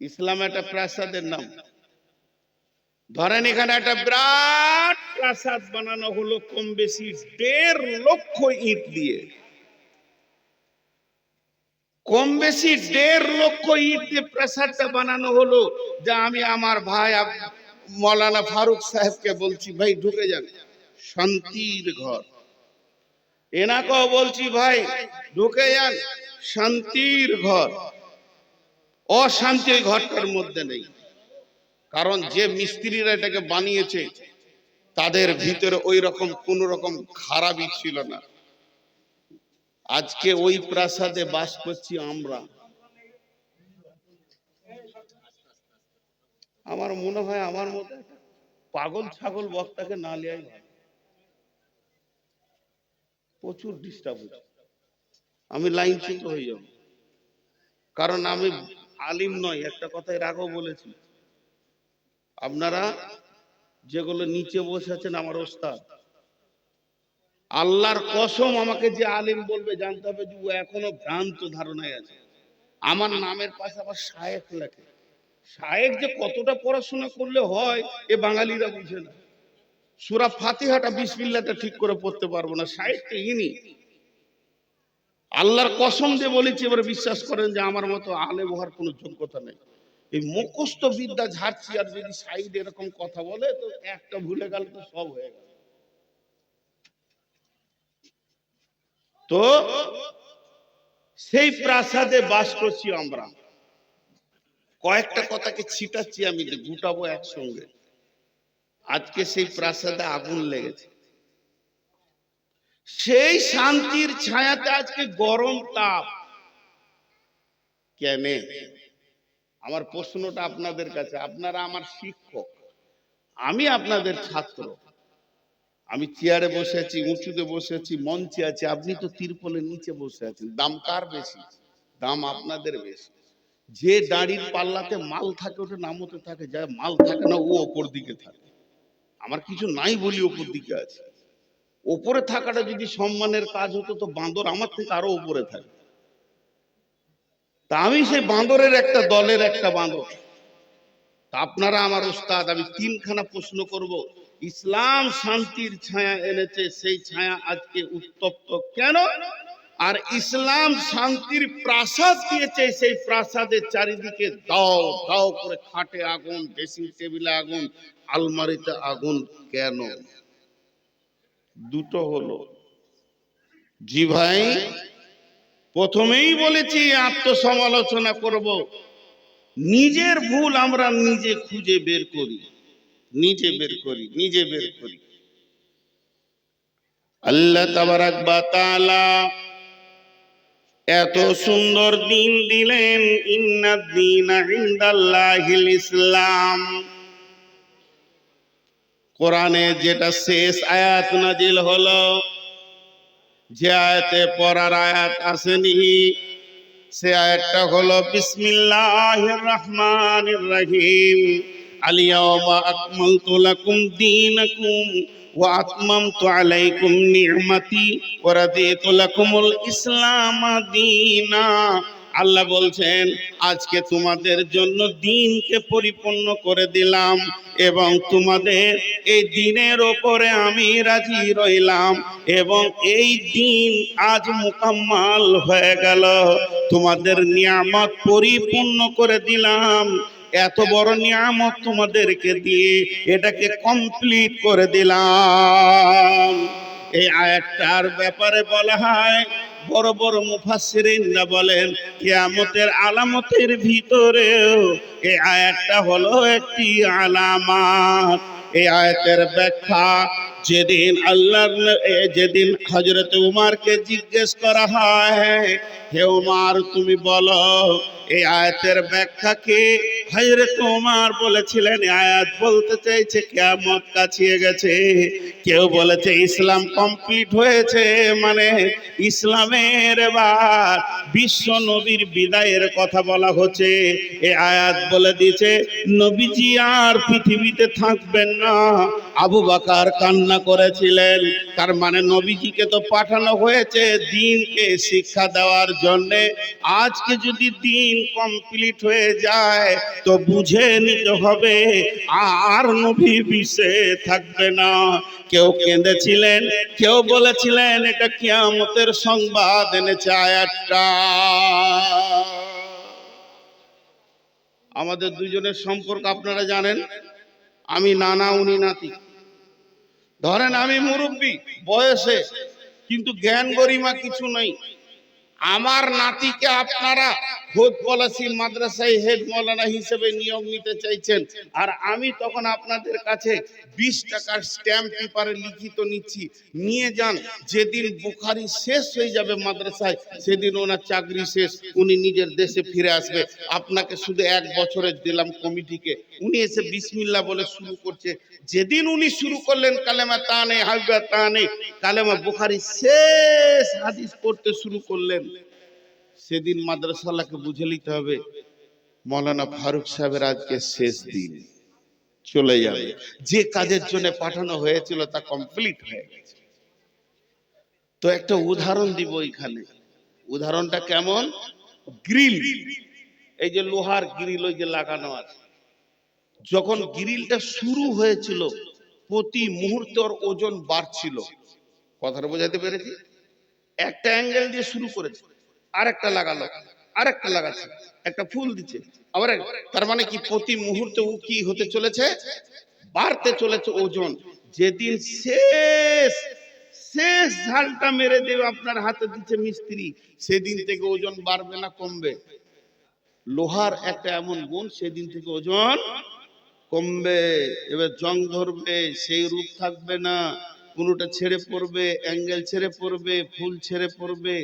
ইসলাম একটা প্রাসাদের নাম। ধরেন এখানে একটা বিরাট প্রাসাদ বানানো হলো কম বেশি দেড় লক্ষ ইট দিয়ে। কম বেশি দেড় লক্ষ ইট দিয়ে প্রাসাদটা বানানো হলো যা আমি আমার ভাই মৌলানা ফারুক সাহেবকে বলছি, ভাই, ঢুকে যান। শান্তির ঘর। এনাকেও বলছি, ভাই, ঢুকে যান। শান্তির ঘর। অশান্তি ওই ঘরটার মধ্যে নেই। কারণ যে মিস্ত্রিরা এটাকে বানিয়েছে, তাদের ভিতরে ওই রকম কোন রকম খারাপই ছিল না। আজকে ওই প্রাসাদে বাস করছি আমরা। আমার মনে হয় আমার মতো পাগল ছাগল বক্তাকে না লিয়াই। প্রচুর ডিস্টার্ব আমি লাইনচ্যুত হয়ে যাব। কারণ আমি আলিম নয়, একটা কথা এর আগেও বলেছি আপনারা যেগুলো নিচে বসে আছেন আমার ওস্তাদ, আল্লাহর কসম আমাকে যে আলিম বলবে জানতে হবে যে ও এখনও ভ্রান্ত ধারণায় আছে। আমার নামের পাশে আবার শায়েক লেখে। শায়েক যে কতটা পড়াশোনা করলে হয়, এ বাঙালিরা বুঝে না। সুরা ফাতিহাটা বিসমিল্লাটা ঠিক করে পড়তে পারব না। শায়েকটা ইনি। আল্লাহর কসম দিয়ে বলেছি, এবার বিশ্বাস করেন যে আমার মতো আলেম হওয়ার কোনো যোগ্যতা নেই। এই মুখস্থ বিদ্যা ঝাড়ছি আর যদি সাইড এরকম কথা বলে, তো একটা ভুলে গেল তো সব হয়ে গেল। তো সেই প্রাসাদে বাস করছি আমরা। কয়েকটা কথাকে ছিটাচ্ছি আমি, গুটাবো একসঙ্গে। আজকে সেই প্রাসাদে আগুন লেগেছে। সেই শান্তির ছায়াতে আজকে গরম তাপ। কেনে আমার প্রশ্নটা আপনাদের কাছে, আপনারা আমার শিক্ষক, আমি আপনাদের ছাত্র। আমি চেয়ারে বসে আছি, উঁচুতে বসে আছি, মঞ্চে আছি, আপনি তো তিরপলের নিচে বসে আছেন। দাম কার বেশি? দাম আপনাদের বেশি। যে দাঁড়ির পাল্লাতে মাল থাকে, ওটা নামতে থাকে যা মাল থাকে না, ও ওপর দিকে থাকে। আমার কিছু নাই বলি, ওপর দিকে আছে। ওপরে থাকাটা যদি সম্মানের কাজ হতো, তো বাঁদর আমার থেকে আরও উপরে থাকে তা আমি সেই বাঁদরের একটা দলের একটা বাঁদর। আপনারা আমার উস্তাদ, আমি তিনখানা প্রশ্ন করব। ইসলাম শান্তির ছায়া এনেছে, সেই ছায়া আজকে উত্তপ্ত কেন? আর ইসলাম শান্তির প্রাসাদ দিয়েছে, সেই প্রাসাদের চারিদিকে দাও দাও করে খাটে আগুন, ড্রেসিং টেবিলে আগুন, আলমারিতে আগুন কেন? দুটো হলো। জি ভাই, প্রথমেই বলেছি আত্মসমালোচনা করব। নিজের ভুল আমরা নিজে খুঁজে বের করি। নিজে বের করি, নিজে বের করি। আল্লাহ তাবারাক বা তাআলা এত সুন্দর দিন দিলেন, ইন্নাদ দীনা ইনদাল্লাহিল ইসলাম। কোরআনে যেটা শেষ আয়াত নাজিল হলো, যে আয়াতে পড়ার আয়াত আসেনি, সে আয়াতটা হলো, বিসমিল্লাহির রহমান রহিম। আলিয়াওমা আকমালতু লাকুম দীনাকুম ওয়া আতমামতু আলাইকুম নি'মাতি ওয়া রাদিতু লাকুমুল আল্লাহ বলছেন, আজকে তোমাদের জন্য দিনকে পরিপূর্ণ করে দিলাম এবং তোমাদের এই দিনের ওপরে আমি রাজি রইলাম এবং এই দিন আজ মোকাম্মাল হয়ে গেল। তোমাদের নিয়ামত পরিপূর্ণ করে দিলাম। এত বড় নিয়ামত তোমাদেরকে দিয়ে এটাকে কমপ্লিট করে দিলাম। এই আয়াতটার ব্যাপারে বলা হয়, বড় বড় মুফাসসিরিনরা বলেন, কিয়ামতের আলামতের ভিতরেও এই আয়াতটা হলো একটি আলামত। এই আয়াতের ব্যাখ্যা যেদিন আল্লাহর যেদিন হজরত উমারকে জিজ্ঞেস করা হয়, হে উমার তুমি বলো, এই আয়াতের ব্যাখ্যা কি? হজরত উমার বলেছিলেন, আয়াত বলতে চাইছে, কিয়ামত কাছিয়ে গেছে। কেউ বলেছে, ইসলাম কমপ্লিট হয়েছে। মানে ইসলামের এবার বিশ্ব নবীর বিদায়ের কথা বলা হচ্ছে। এ আয়াত বলে দিয়েছে, নবীজি আর পৃথিবীতে থাকবেন না। আবু বাকার কান্না করেছিলেন। তার মানে নবীজিকে তো পাঠানো হয়েছে দিনকে শিক্ষা দেওয়ার জন্যে। আজকে যদি দিন কমপ্লিট হয়ে যায় তো বুঝে নিতে হবে। আর নবী বিষে থাকবে না। কেউ কেঁদেছিলেন, কেউ বলেছিলেন, এটা কিয়ামতের সংবাদ এনেছে আয়াতটা। আমাদের দুজনের সম্পর্ক আপনারা জানেন। আমি নানা, উনি নাতি। ধরেন আমি মুরব্বী, বয়সে, কিন্তু জ্ঞান গরিমা কিছু নেই। আমার নাতিকে আপনারা খোদ পলাশি মাদ্রাসায় হেড মৌলানা হিসেবে নিয়োগ নিতে চাইছেন। আর আমি তখন আপনাদের কাছে বিশ টাকার স্ট্যাম্প পেপারে লিখিত নিচ্ছি। নিয়ে যান, যেদিন বুখারি শেষ হয়ে যাবে মাদ্রাসায়, সেদিন ওনার চাকরি শেষ, উনি নিজের দেশে ফিরে আসবে। আপনাকে শুধু এক বছরের দিলাম কমিটিকে। উনি এসে বিসমিল্লা বলে শুরু করছে। যেদিন উনি শুরু করলেন, কালেমা তা নেই হাবিবা তানে, কালেমা বুখারি শেষ হাদিস পড়তে শুরু করলেন। সেদিন মাদ্রাসালাকে বুঝে নিতে হবে, মৌলানা ফারুক সাহেবের আজকে শেষ দিন। চলে যাবে। যে কাজের জন্য পাঠানো হয়েছিল তা কমপ্লিট হয়ে গেছে। তো একটা উদাহরণ দিব এখানে। উদাহরণটা কেমন? গ্রিল। এই যে লোহার গ্রিল, ওই যে লাগানো আছে। যখন গ্রিলটা শুরু হয়েছিল, প্রতি মুহূর্তে ওর ওজন বাড়ছিল। কথাটা বোঝাতে পেরেছি? একটা অ্যাঙ্গেল দিয়ে শুরু করেছে। আরেকটা লাগালো, আরেকটা লাগাচ্ছে, একটা ফুল দিচ্ছে। আবার তার মানে কি প্রতি মুহূর্তে ও কি হতে চলেছে? বাড়তে চলেছে ওজন। যেদিন শেষ শেষ ঝালটা মেরে দেবে আপনার হাতে দিচ্ছে মিস্ত্রি, সেদিন থেকে ওজন বাড়বে না, কমবে। লোহার একটা এমন গুণ, সেদিন থেকে ওজন কমবে। এবার জং ধরবে, সেই রূপ থাকবে না। কোনোটা ছেড়ে পড়বে, অ্যাঙ্গেল ছেড়ে পড়বে, ফুল ছেড়ে পড়বে,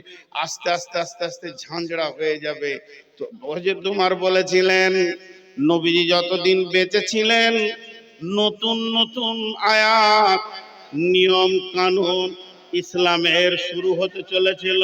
আস্তে আস্তে আস্তে আস্তে ঝাঁঝরা হয়ে যাবে। তো অজয় তোমার বলেছিলেন, নবীজি যতদিন বেঁচেছিলেন, নতুন নতুন আয়াত নিয়ম কানুন ইসলামের শুরু হতে চলেছিল।